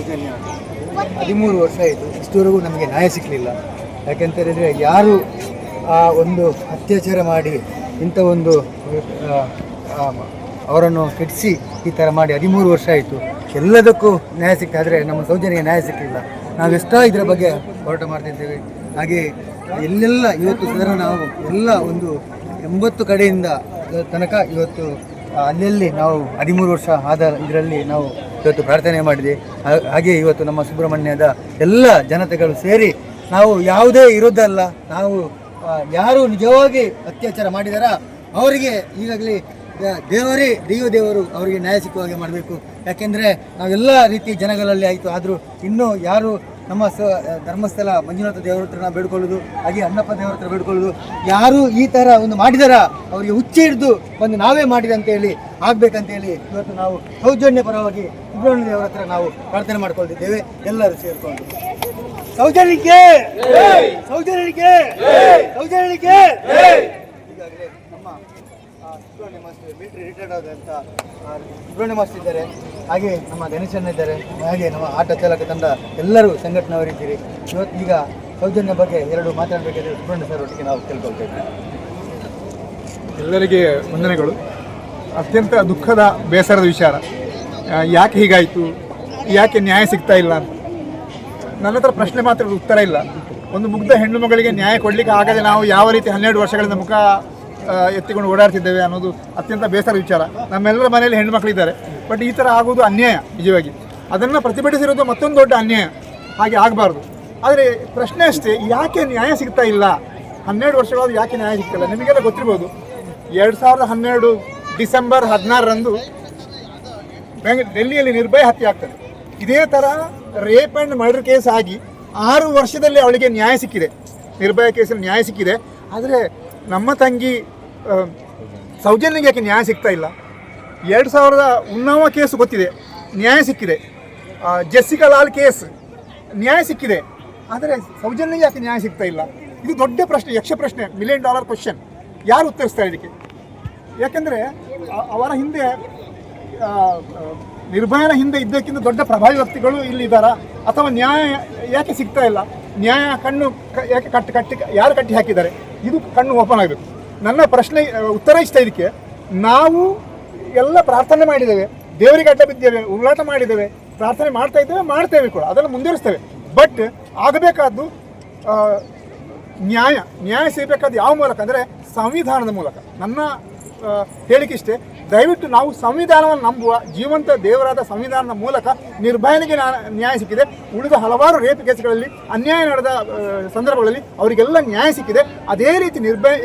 ಸೌಜನ್ಯ. ಹದಿಮೂರು ವರ್ಷ ಆಯಿತು. ಇಷ್ಟುವರೆಗೂ ನಮಗೆ ನ್ಯಾಯ ಸಿಕ್ಕಲಿಲ್ಲ ಯಾಕೆಂತ ಹೇಳಿದರೆ ಯಾರು ಆ ಒಂದು ಅತ್ಯಾಚಾರ ಮಾಡಿ ಇಂಥ ಒಂದು ಅವರನ್ನು ಕೆಡಿಸಿ ಈ ಥರ ಮಾಡಿ ಹದಿಮೂರು ವರ್ಷ ಆಯಿತು. ಎಲ್ಲದಕ್ಕೂ ನ್ಯಾಯ ಸಿಕ್ಕಾದರೆ ನಮ್ಮ ಸೌಜನ್ಯಗೆ ನ್ಯಾಯ ಸಿಕ್ಕಲಿಲ್ಲ ನಾವೆಷ್ಟೋ ಇದರ ಬಗ್ಗೆ ಹೋರಾಟ ಮಾಡ್ತಿದ್ದೇವೆ ಹಾಗೆ ಎಲ್ಲೆಲ್ಲ ಇವತ್ತು ಸದರ ನಾವು ಎಲ್ಲ ಒಂದು ಎಂಬತ್ತು ಕಡೆಯಿಂದ ತನಕ ಇವತ್ತು ಅಲ್ಲಲ್ಲಿ ನಾವು ಹದಿಮೂರು ವರ್ಷ ಆದ ಇದರಲ್ಲಿ ನಾವು ಇವತ್ತು ಪ್ರಾರ್ಥನೆ ಮಾಡಿದೆ ಹಾಗೆ ಇವತ್ತು ನಮ್ಮ ಸುಬ್ರಹ್ಮಣ್ಯದ ಎಲ್ಲ ಜನತೆಗಳು ಸೇರಿ ನಾವು ಯಾವುದೇ ಇರೋದಲ್ಲ ನಾವು ಯಾರು ನಿಜವಾಗಿ ಅತ್ಯಾಚಾರ ಮಾಡಿದಾರ, ಅವರಿಗೆ ಈಗಾಗಲೇ ದೇವರೇ, ದೈವ ದೇವರು ಅವರಿಗೆ ನ್ಯಾಯ ಸಿಕ್ಕುವ ಹಾಗೆ ಮಾಡಬೇಕು. ಯಾಕೆಂದರೆ ನಾವೆಲ್ಲ ರೀತಿ ಜನಗಳಲ್ಲಿ ಆಯಿತು, ಆದರೂ ಇನ್ನೂ ಯಾರು ನಮ್ಮ ಸ ಧರ್ಮಸ್ಥಳ ಮಂಜುನಾಥ ದೇವರ ಹತ್ರನ ನಾವು ಬೇಡ್ಕೊಳ್ಳೋದು ಹಾಗೆ ಅಣ್ಣಪ್ಪ ದೇವರ ಹತ್ರ ಬೇಡ್ಕೊಳ್ಳೋದು. ಯಾರು ಈ ಥರ ಒಂದು ಮಾಡಿದಾರ ಅವರಿಗೆ ಹುಚ್ಚಿ ಹಿಡಿದು ಒಂದು ನಾವೇ ಮಾಡಿದೆ ಅಂತ ಹೇಳಿ ಆಗ್ಬೇಕಂತ ಹೇಳಿ ಇವತ್ತು ನಾವು ಸೌಜನ್ಯ ಪರವಾಗಿ ಸುಬ್ರಹ್ಮಣ್ಯ ದೇವರ ಹತ್ರ ನಾವು ಪ್ರಾರ್ಥನೆ ಮಾಡ್ಕೊಳ್ತಿದ್ದೇವೆ. ಎಲ್ಲರೂ ಸೇರಿಕೊಂಡು. ಸೌಜನ್ಯಕ್ಕೆ! ಸೌಜನ್ಯಕ್ಕೆ! ಸೌಜನ್ಯಕ್ಕೆ! ಈಗಾಗಲೇ ನಮ್ಮ ಸುಬ್ರಹ್ಮಣ್ಯ ಮಾಸ್ಟರ್ ಮಿಲಿಟರಿ ರಿಟೈರ್ಡ್ ಆದಂಥ ಸುಬ್ರಹ್ಮಣ್ಯ ಮಾಸ್ಟರ್ ಇದ್ದಾರೆ. ಹಾಗೆ ನಮ್ಮ ಗಣೇಶಣ್ಣ ಇದ್ದಾರೆ. ಹಾಗೆ ನಮ್ಮ ಆಟ ಚಾಲಕ ತಂಡ, ಎಲ್ಲರೂ ಸಂಘಟನೆಯವರಿದ್ದೀರಿ ಇವತ್ತು ಈಗ ಸೌಜನ್ಯ ಬಗ್ಗೆ ಎರಡು ಮಾತಾಡಬೇಕಾದ್ರೆ ಸುಬ್ರಹ್ಮಣ್ಯ ಸರ್ ಒಟ್ಟಿಗೆ ನಾವು ತಿಳ್ಕೊಳ್ತೇವೆ. ಎಲ್ಲರಿಗೆ ವಂದನೆಗಳು. ಅತ್ಯಂತ ದುಃಖದ, ಬೇಸರದ ವಿಚಾರ. ಯಾಕೆ ಹೀಗಾಯಿತು? ಯಾಕೆ ನ್ಯಾಯ ಸಿಗ್ತಾ ಇಲ್ಲ ಅಂತ. ನನ್ನ ಹತ್ರ ಪ್ರಶ್ನೆ ಮಾತ್ರ ಉತ್ತರ ಇಲ್ಲ. ಒಂದು ಮುಗ್ಧ ಹೆಣ್ಣು ಮಗಳಿಗೆ ನ್ಯಾಯ ಕೊಡಲಿಕ್ಕೆ ಆಗದೆ ನಾವು ಯಾವ ರೀತಿ ಹನ್ನೆರಡು ವರ್ಷಗಳಿಂದ ಮುಖ ಎತ್ತಿಕೊಂಡು ಓಡಾಡ್ತಿದ್ದೇವೆ ಅನ್ನೋದು ಅತ್ಯಂತ ಬೇಸರ ವಿಚಾರ. ನಮ್ಮೆಲ್ಲರ ಮನೆಯಲ್ಲಿ ಹೆಣ್ಮಕ್ಳಿದ್ದಾರೆ. ಬಟ್ ಈ ಥರ ಆಗುವುದು ಅನ್ಯಾಯ, ನಿಜವಾಗಿ. ಅದನ್ನು ಪ್ರತಿಭಟಿಸಿರೋದು ಮತ್ತೊಂದು ದೊಡ್ಡ ಅನ್ಯಾಯ. ಹಾಗೆ ಆಗಬಾರ್ದು. ಆದರೆ ಪ್ರಶ್ನೆ ಅಷ್ಟೇ, ಯಾಕೆ ನ್ಯಾಯ ಸಿಗ್ತಾ ಇಲ್ಲ? ಹನ್ನೆರಡು ವರ್ಷಗಳಾದ್ರೂ ಯಾಕೆ ನ್ಯಾಯ ಸಿಗ್ತಿಲ್ಲ ನಿಮಗೆಲ್ಲ ಗೊತ್ತಿರ್ಬೋದು. ಎರಡು ಸಾವಿರದ ಹನ್ನೆರಡು ಡಿಸೆಂಬರ್ ಹದಿನಾರರಂದು ಬೆಂಗ್ಳೂರು ಡೆಲ್ಲಿಯಲ್ಲಿ ನಿರ್ಭಯ ಹತ್ಯೆ ಆಗ್ತದೆ. ಇದೇ ಥರ ರೇಪ್ ಆ್ಯಂಡ್ ಮರ್ಡರ್ ಕೇಸ್ ಆಗಿ ಆರು ವರ್ಷದಲ್ಲಿ ಅವಳಿಗೆ ನ್ಯಾಯ ಸಿಕ್ಕಿದೆ. ನಿರ್ಭಯ ಕೇಸಲ್ಲಿ ನ್ಯಾಯ ಸಿಕ್ಕಿದೆ. ಆದರೆ ನಮ್ಮ ತಂಗಿ ಸೌಜನ್ಯಗೆ ಯಾಕೆ ನ್ಯಾಯ ಸಿಗ್ತಾ ಇಲ್ಲ? ಎರಡು ಸಾವಿರದ ಉನ್ನಾವ ಕೇಸ್ ಗೊತ್ತಿದೆ, ನ್ಯಾಯ ಸಿಕ್ಕಿದೆ. ಜೆಸ್ಸಿಕಾ ಲಾಲ್ ಕೇಸ್, ನ್ಯಾಯ ಸಿಕ್ಕಿದೆ. ಆದರೆ ಸೌಜನ್ಯಗೆ ಯಾಕೆ ನ್ಯಾಯ ಸಿಗ್ತಾ ಇಲ್ಲ? ಇದು ದೊಡ್ಡ ಪ್ರಶ್ನೆ, ಯಕ್ಷ ಪ್ರಶ್ನೆ ಮಿಲಿಯನ್ ಡಾಲರ್ ಕ್ವಶನ್ ಯಾರು ಉತ್ತರಿಸ್ತಾರೆ ಇದಕ್ಕೆ? ಯಾಕೆಂದರೆ ಅವರ ಹಿಂದೆ ನಿರ್ಭಯನ ಹಿಂದೆ ಇದ್ದಕ್ಕಿಂತ ದೊಡ್ಡ ಪ್ರಭಾವಿ ವ್ಯಕ್ತಿಗಳು ಇಲ್ಲಿ ಇದ್ದಾರಾ? ಅಥವಾ ನ್ಯಾಯ ಯಾಕೆ ಸಿಗ್ತಾ ಇಲ್ಲ? ನ್ಯಾಯ ಕಣ್ಣು ಯಾಕೆ ಕಟ್ಟಿ ಕಟ್ಟಿ, ಯಾರು ಕಟ್ಟಿ ಹಾಕಿದ್ದಾರೆ? ಇದು ಕಣ್ಣು ಓಪನ್ ಆಗಬೇಕು. ನನ್ನ ಪ್ರಶ್ನೆ ಉತ್ತರ ಇಷ್ಟ ಇದಕ್ಕೆ. ನಾವು ಎಲ್ಲ ಪ್ರಾರ್ಥನೆ ಮಾಡಿದ್ದೇವೆ. ದೇವರಿಗೆ ಅಡ್ಡ ಬಿದ್ದೇವೆ, ಉಳ್ಳಾಟ ಮಾಡಿದ್ದೇವೆ, ಪ್ರಾರ್ಥನೆ ಮಾಡ್ತಾ ಇದ್ದೇವೆ, ಮಾಡ್ತೇವೆ ಕೂಡ. ಅದನ್ನು ಮುಂದುವರಿಸ್ತೇವೆ. ಬಟ್ ಆಗಬೇಕಾದ್ದು ನ್ಯಾಯ. ನ್ಯಾಯ ಸಿಗಬೇಕಾದ ಯಾವ ಮೂಲಕ? ಅಂದರೆ ಸಂವಿಧಾನದ ಮೂಲಕ. ನನ್ನ ಹೇಳಿಕೆ ಇಷ್ಟೇ. ದಯವಿಟ್ಟು ನಾವು ಸಂವಿಧಾನವನ್ನು ನಂಬುವ ಜೀವಂತ ದೇವರಾದ ಸಂವಿಧಾನದ ಮೂಲಕ ನಿರ್ಭಯನಿಗೆ ನ್ಯಾಯ ಸಿಕ್ಕಿದೆ. ಉಳಿದ ಹಲವಾರು ರೇಪ್ ಕೇಸ್ಗಳಲ್ಲಿ ಅನ್ಯಾಯ ನಡೆದ ಸಂದರ್ಭಗಳಲ್ಲಿ ಅವರಿಗೆಲ್ಲ ನ್ಯಾಯ ಸಿಕ್ಕಿದೆ. ಅದೇ ರೀತಿ ನಿರ್ಭಯ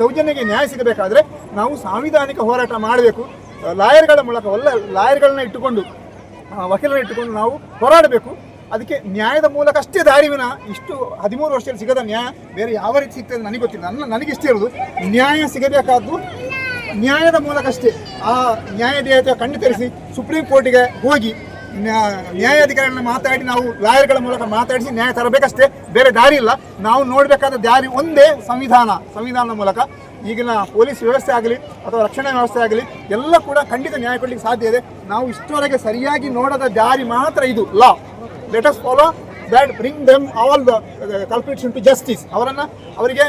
ಸೌಜನ್ಯಗೆ ನ್ಯಾಯ ಸಿಗಬೇಕಾದ್ರೆ ನಾವು ಸಾಂವಿಧಾನಿಕ ಹೋರಾಟ ಮಾಡಬೇಕು. ಲಾಯರ್ಗಳ ಮೂಲಕ ಒಳ್ಳೆ ಲಾಯರ್ಗಳನ್ನ ಇಟ್ಟುಕೊಂಡು ವಕೀಲರನ್ನು ಇಟ್ಟುಕೊಂಡು ನಾವು ಹೋರಾಡಬೇಕು. ಅದಕ್ಕೆ ನ್ಯಾಯದ ಮೂಲಕ ಅಷ್ಟೇ ದಾರಿವಿನ ಇಷ್ಟು ಹದಿಮೂರು ವರ್ಷದಲ್ಲಿ ಸಿಗದ ನ್ಯಾಯ ಬೇರೆ ಯಾವ ರೀತಿ ಸಿಗ್ತದೆ ನನಗೆ ಗೊತ್ತಿಲ್ಲ. ನನ್ನ ನನಗೆ ಇಷ್ಟೇ ಇರೋದು ನ್ಯಾಯ ಸಿಗಬೇಕಾದ್ದು ನ್ಯಾಯದ ಮೂಲಕ ಅಷ್ಟೇ ಆ ಕಣ್ಣು ತೆರೆಸಿ ಸುಪ್ರೀಂ ಕೋರ್ಟಿಗೆ ಹೋಗಿ ನ್ಯಾ- ನ್ಯಾಯಾಧಿಕಾರಿಗಳನ್ನ ಮಾತಾಡಿ ನಾವು ಲಾಯರ್ಗಳ ಮೂಲಕ ಮಾತಾಡಿಸಿ ನ್ಯಾಯ ತರಬೇಕಷ್ಟೇ. ಬೇರೆ ದಾರಿ ಇಲ್ಲ. ನಾವು ನೋಡಬೇಕಾದ ದಾರಿ ಒಂದೇ ಸಂವಿಧಾನ, ಸಂವಿಧಾನದ ಮೂಲಕ. ಈಗಿನ ಪೊಲೀಸ್ ವ್ಯವಸ್ಥೆ ಆಗಲಿ ಅಥವಾ ರಕ್ಷಣಾ ವ್ಯವಸ್ಥೆ ಆಗಲಿ ಎಲ್ಲ ಕೂಡ ಖಂಡಿತ ನ್ಯಾಯ ಕೊಡಲಿಕ್ಕೆ ಸಾಧ್ಯ ಇದೆ. ನಾವು ಇಷ್ಟರವರೆಗೆ ಸರಿಯಾಗಿ ನೋಡದ ದಾರಿ ಮಾತ್ರ ಇದು, law. Let us follow that bring them all the culprits to justice ಅವರನ್ನು ಅವರಿಗೆ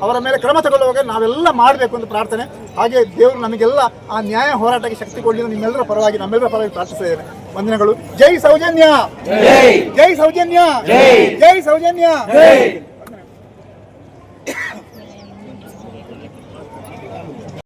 ಅವರ ಮೇಲೆ ಕ್ರಮ ತಗೊಳ್ಳುವಾಗ ನಾವೆಲ್ಲ ಮಾಡಬೇಕು ಅಂತ ಪ್ರಾರ್ಥನೆ. ಹಾಗೆ ದೇವರು ನಮಗೆಲ್ಲ ಆ ನ್ಯಾಯ ಹೋರಾಟಕ್ಕೆ ಶಕ್ತಿ ಕೊಡಲಿ ನಿಮ್ಮೆಲ್ಲರ ಪರವಾಗಿ ನಮ್ಮೆಲ್ಲರ ಪರವಾಗಿ ಪ್ರಾರ್ಥಿಸಿದ್ದೇನೆ ವಂದನೆಗಳು. ಜೈ ಸೌಜನ್ಯ. ಜೈ. ಸೌಜನ್ಯ. ಜೈ. ಸೌಜನ್ಯ.